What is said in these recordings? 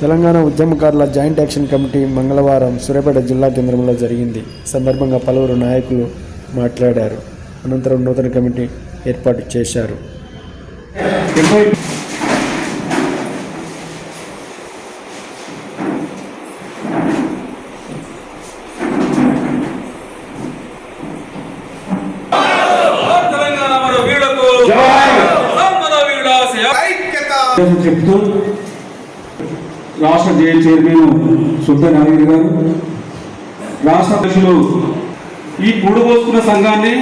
తెలంగాణ ఉద్యమకారుల joint action committee మంగళవారం సూర్యాపేట జిల్లా కేంద్రంలో జరిగింది. సందర్భంగా పలువురు నాయకులు మాట్లాడారు. అనంతరం నూతన కమిటీ ఏర్పాటు చేశారు. చెప్తూ రాష్ట్ర జే చైర్మన్ సుద్ద నాగేంద్ర గారు రాష్ట్ర అధ్యక్షులు ఈ కూడబోసుకున్న సంఘాన్ని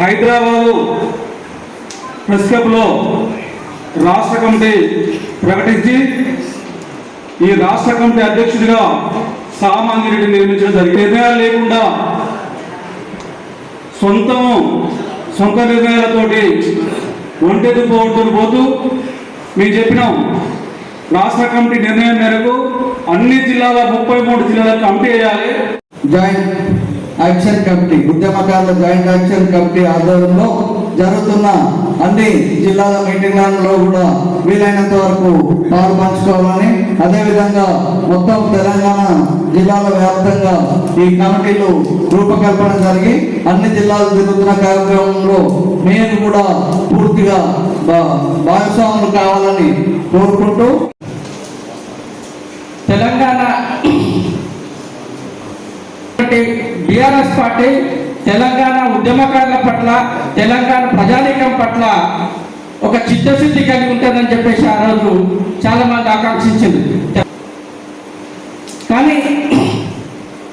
హైదరాబాదు ప్రెస్ క్లబ్లో రాష్ట్ర కమిటీ ప్రకటించి ఈ రాష్ట్ర కమిటీ అధ్యక్షుడిగా సామాన్య రెడ్డి నిర్మించడం జరిగింది. నిర్ణయాలు లేకుండా సొంతం సొంత నిర్ణయాలతోటి ఒంటెదు పోవడం పోతూ మేము చెప్పినాం. రాష్ట్ర కమిటీ నిర్ణయం మేరకు అన్ని జిల్లాల ముప్పై మూడు జిల్లాల కమిటీ వేయాలి. జాయింట్ యాక్షన్ కమిటీ ఉద్యమకారుల జాయింట్ యాక్షన్ కమిటీ ఆధ్వర్యంలో జరుగుతున్న అన్ని జిల్లాల మీటింగ్లలో కూడా వీలైనంత వరకు పాలు పంచుకోవాలని అదేవిధంగా మొత్తం తెలంగాణ జిల్లాల వ్యాప్తంగా ఈ కమిటీలు రూపకల్పన జరిగి అన్ని జిల్లాలు జరుగుతున్న కార్యక్రమంలో నేను కూడా పూర్తిగా భాగస్వాములు కావాలని కోరుకుంటూ తెలంగాణ బీఆర్ఎస్ పార్టీ తెలంగాణ ఉద్యమకారుల పట్ల తెలంగాణ ప్రజానీకం పట్ల ఒక చిత్తశుద్ధి కలిగి ఉంటుందని చెప్పేసి ఆ రోజు చాలా మంది ఆకాంక్షించింది. కానీ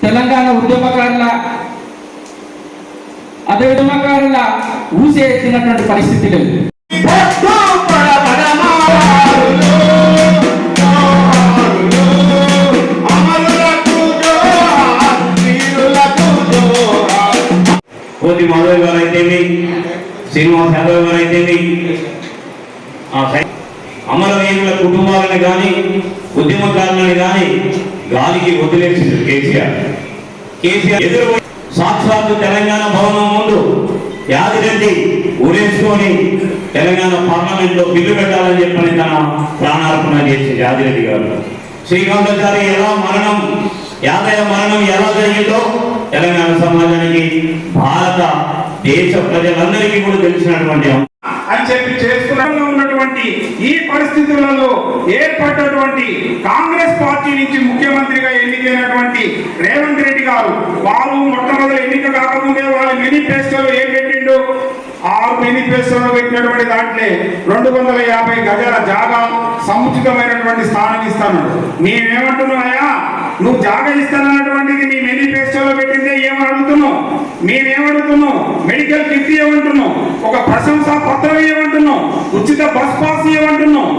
తెలంగాణ ఉద్యమకారుల అదే ఉద్యమకారుల ఊసేసినటువంటి పరిస్థితి లేదు. కోతి మాధవ్ గారు అయితేమి శ్రీనివాస్ యాదవ్ గారు అయితేమి ఆ అమరవీరుల కుటుంబాలను కానీ ఉద్యమకారులను కానీ గాలికి వదిలేసింది కేసీఆర్. కేసీఆర్ ఎదురు సాక్షాత్తు తెలంగాణ భవనం ముందు యాదిరెడ్డి ఉరేసుకొని తెలంగాణ పార్లమెంట్లో బిల్లు పెట్టాలని చెప్పని తన ప్రాణార్పణ చేసింది యాదిరెడ్డి గారు. శ్రీకాంతాచారి ఎలా మరణం యాదయ్య మరణం ఎలా జరిగిందో తెలంగాణ సమాజానికి భారత దేశ ప్రజలందరికీ కూడా తెలిసినటువంటి అని చెప్పి చేసుకున్న ఉన్నటువంటి ఈ పరిస్థితులలో ఏర్పడినటువంటి కాంగ్రెస్ పార్టీ నుంచి ముఖ్యమంత్రిగా ఎన్నికైనటువంటి రేవంత్ రెడ్డి గారు వారు మొట్టమొదటి ఎన్నిక కాకముందే వాళ్ళ మేనిఫెస్టోలో ఏం పెట్టిండు? ఆరు మేనిఫెస్టోలో పెట్టినటువంటి దాంట్లో రెండు వందల యాభై గజాల జాగా సముచితమైనటువంటి స్థానం ఇస్తాను నేనేమంటున్నాయా నువ్వు జాగా ఇస్తాను మేమేమంటున్నాం? మెడికల్ కిట్ ఇవ్వమంటున్నాం. ఒక ప్రశంసా పత్రం ఇవ్వమంటున్నాం. ఉచిత బస్ పాస్ ఇవ్వమంటున్నాం.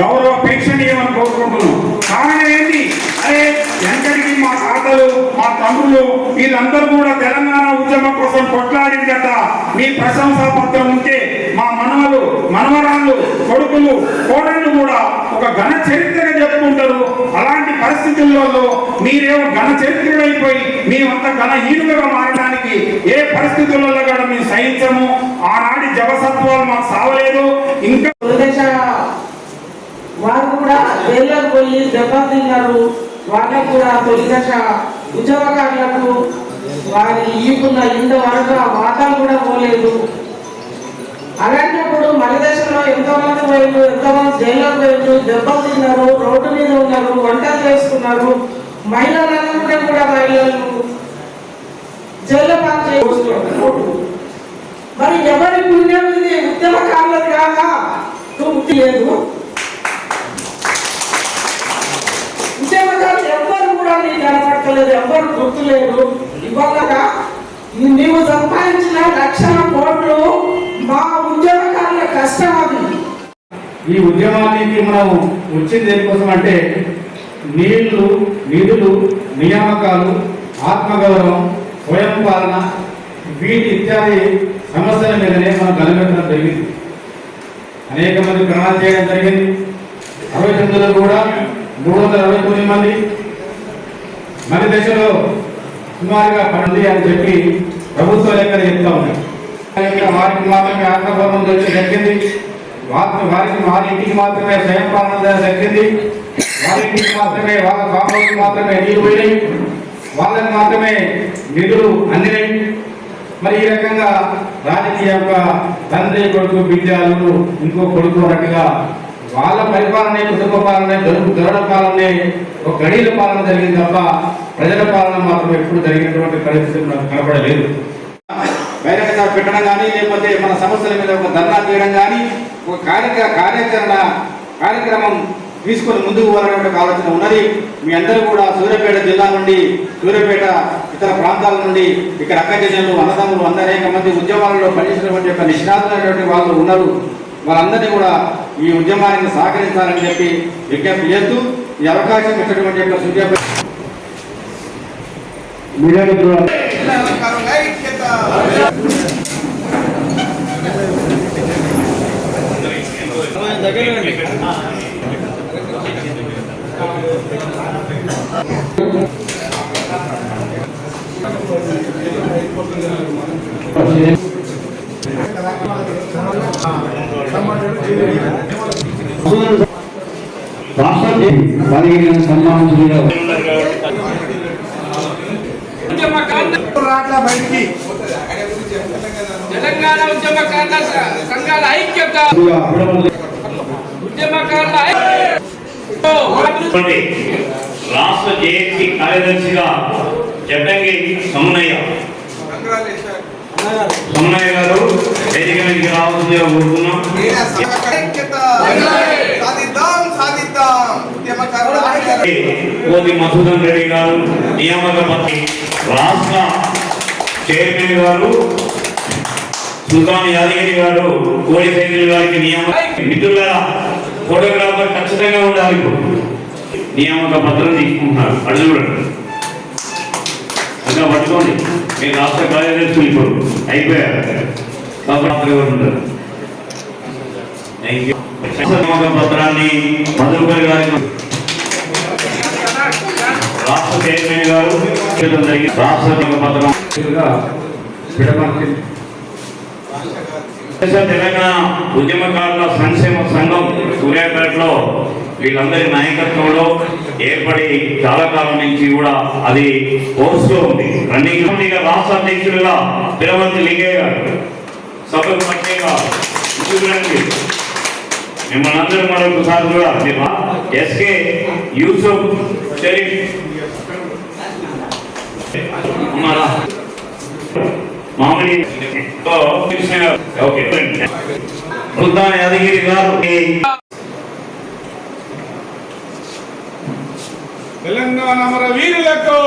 గౌరవ పెన్షన్ ఇవ్వమని కోరుకుంటున్నాం? కారణం ఏంటి? అరే వెనకడికి మా తాతలు మా తండ్రులు వీళ్ళందరూ కూడా తెలంగాణ ఉద్యమం కోసం కొట్లాడిందట. మీ ప్రశంసా పత్రం ఉంటే మా మనవలు మనవరాళ్ళు కొడుకులు కోడళ్ళు కూడా ఒక ఘన చరిత్ర చెప్పుకుంటారు అలాంటి పరిస్థితుల్లో మీరేమో ఘన చరిత్రుడైపోయి మేమంత మేమంతా ఘన హీనులుగా మారడానికి ఏ పరిస్థితులలో కూడా మేము సహించము. ఆనాటి జవసత్వాలు మాకు సావలేదు. ఇంకా వారు కూడా జైల్లోకి పోయి దెబ్బతిన్నారు వాళ్ళకు కూడా తొలిదశ ఉద్యోగకారులకు వారి ఈపున్న ఇండు వరకు ఆ వాటాలు కూడా పోలేదు. అలాంటప్పుడు మన దేశంలో ఎంతో మంది పోయిండు ఎంతో మంది జైల్లో పోయిండు దెబ్బలు తిన్నారు రోడ్డు మీద ఉన్నారు వంటలు చేసుకున్నారు మహిళలందరూ కూడా మహిళలు జైల్లో పాలు చేసుకున్నారు మరి ఎవరి పుణ్యం ఇది? ఉద్యమకారులది కాగా తృప్తి లేదు. ఉద్యమకారులు ఎవ్వరు కూడా నీకు కనపడలేదు ఎవ్వరు గుర్తులేదు. ఇవ్వగా నీవు సంపాదించిన లక్షల కోట్లు మా ఉద్యమకారుల కష్టం అది ఈ ఉద్యమానికి మనం వచ్చింది దేనికోసం అంటే నీళ్ళు నిధులు నియామకాలు ఆత్మగౌరవం స్వయం పాలన వీటి ఇత్యాది సమస్యల మీదనే మనం కలబెట్టడం జరిగింది. అనేక మంది ప్రణాళిక చేయడం జరిగింది. అరవై తొమ్మిదిలో కూడా మూడు వందల అరవై తొమ్మిది మంది మన దేశంలో సుమారుగా పడింది అని చెప్పి ప్రభుత్వ లెక్కలు చెప్తా ఉన్నాయి. వారికి మాత్రమే ఆత్మగౌరవం దొరికి దక్కింది వారికి వారికి వారి ఇంటికి మాత్రమే స్వయం పాలన దక్కింది వారికి మాత్రమే వాళ్ళ ఫామ్ మాత్రమే నీళ్ళు పోయినాయి. వాళ్ళకి మాత్రమే నిధులు అందినాయి. మరి ఈ రకంగా రాజకీయ యొక్క తండ్రి కొడుకు బిడ్డలు ఇంకో కొడుకు అన్నట్టుగా వాళ్ళ పరిపాలన కుటుంబ పాలన దొరుకు దొరల పాలన ఒక గడియల పాలన జరిగింది తప్ప ప్రజల పాలన మాత్రం ఎప్పుడు జరిగినటువంటి పరిస్థితి మనకు కనపడలేదు. బహిరంగ పెట్టడం కానీ లేకపోతే మన సమస్యల మీద ఒక ధర్నా చేయడం కానీ ఒక కార్యక్ర కార్యాచరణ కార్యక్రమం తీసుకొని ముందుకు పోవాలనే ఆలోచన ఉన్నది. మీ అందరూ కూడా సూర్యాపేట జిల్లా నుండి సూర్యాపేట ఇతర ప్రాంతాల నుండి ఇక్కడ అక్క చెల్లెలు అన్నదమ్ములు అనేక మంది ఉద్యమాలలో పనిచేసినటువంటి యొక్క నిష్ణాతులైనటువంటి వాళ్ళు ఉన్నారు. వాళ్ళందరినీ కూడా ఈ ఉద్యమానికి సహకరించాలని చెప్పి విజ్ఞప్తి చేస్తూ ఈ అవకాశం ఇచ్చినటువంటి యొక్క సూర్యాపేట మీడియా మిత్రులు రాష్ట్ర పదిహేను తెలంగాణ ఉద్యమకారుల సంఘాల ఐక్యత ఉద్యమకారుల రాష్ట్ర కార్యదర్శిగా జడ్డంగి సమన్నయ్య గారు. వేదిక మీదకి రావాల్సిందిగా కోరుతున్నాం. మధుసూదన్ రెడ్డి గారు నియామక పత్రి రాష్ట్ర చైర్మన్ గారు సుల్తాన్ యాదగిరి గారు కోడి సైకిల్ గారికి నియామక మిత్రులారా ఫోటోగ్రాఫర్ ఖచ్చితంగా ఉండాలి ఇప్పుడు. నియామక పత్రం తీసుకుంటున్నారు. చూడండి. ఇంకా పట్టుకోండి మీరు రాష్ట్ర కార్యదర్శులు ఇప్పుడు అయిపోయారు. కాబట్టి ఉంటారు పత్రాన్ని మధుకర్ గారికి రాష్ట్ర చైర్మన్ గారు చేయడం రాష్ట్ర పత్రం విడమర్చి. తెలంగాణ ఉద్యమకారుల సంక్షేమ సంఘం సూర్యాపేటలో వీళ్ళందరి నాయకత్వంలో ఏర్పడి చాలా కాలం నుంచి కూడా అది కోర్సులో ఉంది. రన్నింగ్ కమిటీగా రాష్ట్ర అధ్యక్షులుగా తిరుమతి లింగయ్య గారు సభకు ప్రత్యేక మిమ్మల్ని అందరూ మరొకసారి కూడా ఎస్కే యూసుఫ్ షరీఫ్. ఉన్నారా మామిడి ఓకే సుల్తాన్ యాదగిరి గారు. తెలంగాణ మన వీరులకు